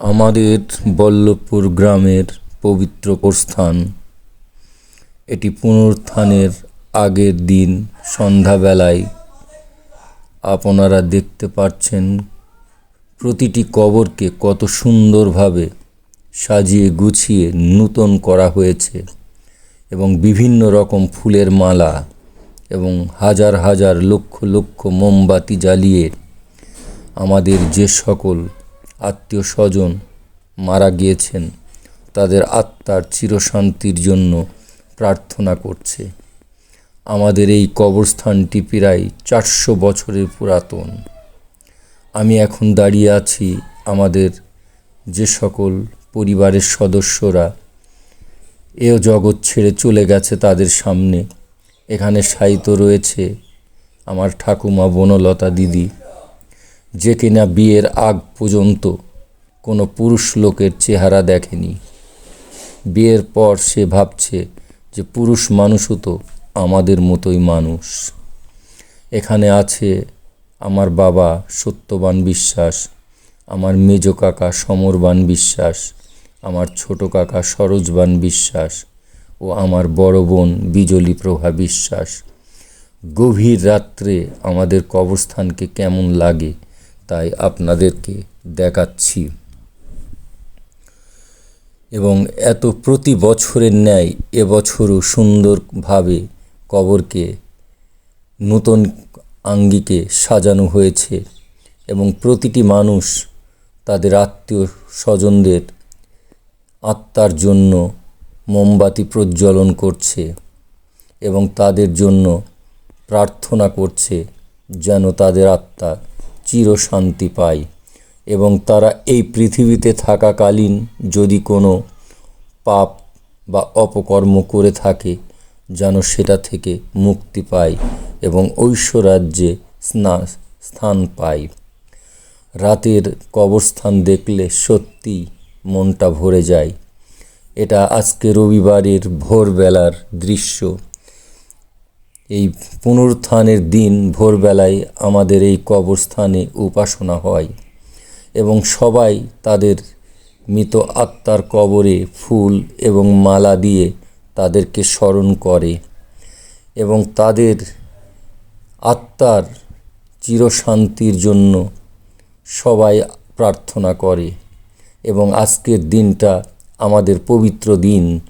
আমাদের বল্লভপুর গ্রামের পবিত্র প্রস্থান। এটি পুনরুত্থানের আগের দিন সন্ধ্যাবেলায়। আপনারা দেখতে পাচ্ছেন প্রতিটি কবরকে কত সুন্দরভাবে সাজিয়ে গুছিয়ে নূতন করা হয়েছে এবং বিভিন্ন রকম ফুলের মালা এবং হাজার হাজার লক্ষ লক্ষ মোমবাতি জ্বালিয়ে আমাদের যে সকল আত্মীয় স্বজন মারা গিয়েছেন। তাদের আত্মার চিরশান্তির জন্য প্রার্থনা করছে। আমাদের এই কবরস্থানটি প্রায় চারশো বছরের পুরাতন। আমি এখন দাঁড়িয়ে আছি আমাদের যে সকল পরিবারের সদস্যরা এও জগৎ ছেড়ে চলে গেছে তাদের সামনে। এখানে সাহিত্য রয়েছে আমার ঠাকুমা বনলতা দিদি। যে কিনা বিয়ের আগ পর্যন্ত কোনো পুরুষ লোকের চেহারা দেখেনি। বিয়ের পর সে ভাবছে যে পুরুষ মানুষও তো আমাদের মতোই মানুষ। এখানে আছে আমার বাবা সত্যবান বিশ্বাস, আমার মেজ কাকা সমরবান বিশ্বাস, আমার ছোট কাকা সরোজবান বিশ্বাস ও আমার বড় বোন বিজলি প্রভা বিশ্বাস। গভীর রাত্রে আমাদের কবরস্থানকে কেমন লাগে তাই আপনাদেরকে দেখাচ্ছি। এবং এত প্রতি বছরের ন্যায় এবছরও সুন্দরভাবে কবরকে নূতন আঙ্গিকে সাজানো হয়েছে এবং প্রতিটি মানুষ তাদের আত্মীয় স্বজনদের আত্মার জন্য মোমবাতি প্রজ্বলন করছে এবং তাদের জন্য প্রার্থনা করছে যেন তাদের আত্মা চিরশান্তি পায় এবং তারা এই পৃথিবীতে থাকাকালীন যদি কোনো পাপ বা অপকর্ম করে থাকে, যেন সেটা থেকে মুক্তি পায় এবং ঐশ্বরাজ্যে স্না, স্থান পায়। রাতের কবরস্থান দেখলে সত্যি মনটা ভরে যায়। এটা আজকে রবিবারের ভোরবেলার দৃশ্য। এই পুনরুত্থানের দিন ভোরবেলায় আমাদের এই কবরস্থানে উপাসনা হয় এবং সবাই তাদের মৃত আত্মার কবরে ফুল এবং মালা দিয়ে তাদেরকে স্মরণ করে এবং তাদের আত্মার চিরশান্তির জন্য সবাই প্রার্থনা করে এবং আজকের দিনটা আমাদের পবিত্র দিন।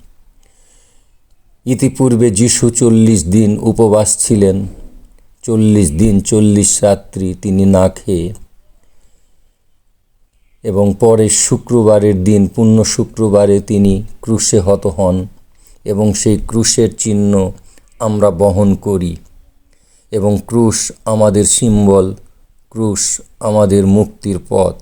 ইতিপূর্বে যিশু চল্লিশ দিন উপবাস ছিলেন, চল্লিশ দিন চল্লিশ রাত্রি তিনি না খেয়ে, এবং পরে শুক্রবারের দিন, পূর্ণ শুক্রবারে তিনি ক্রুশে হত হন, এবং সেই ক্রুশের চিহ্ন আমরা বহন করি, এবং ক্রুশ আমাদের সিম্বল, ক্রুশ আমাদের মুক্তির পথ।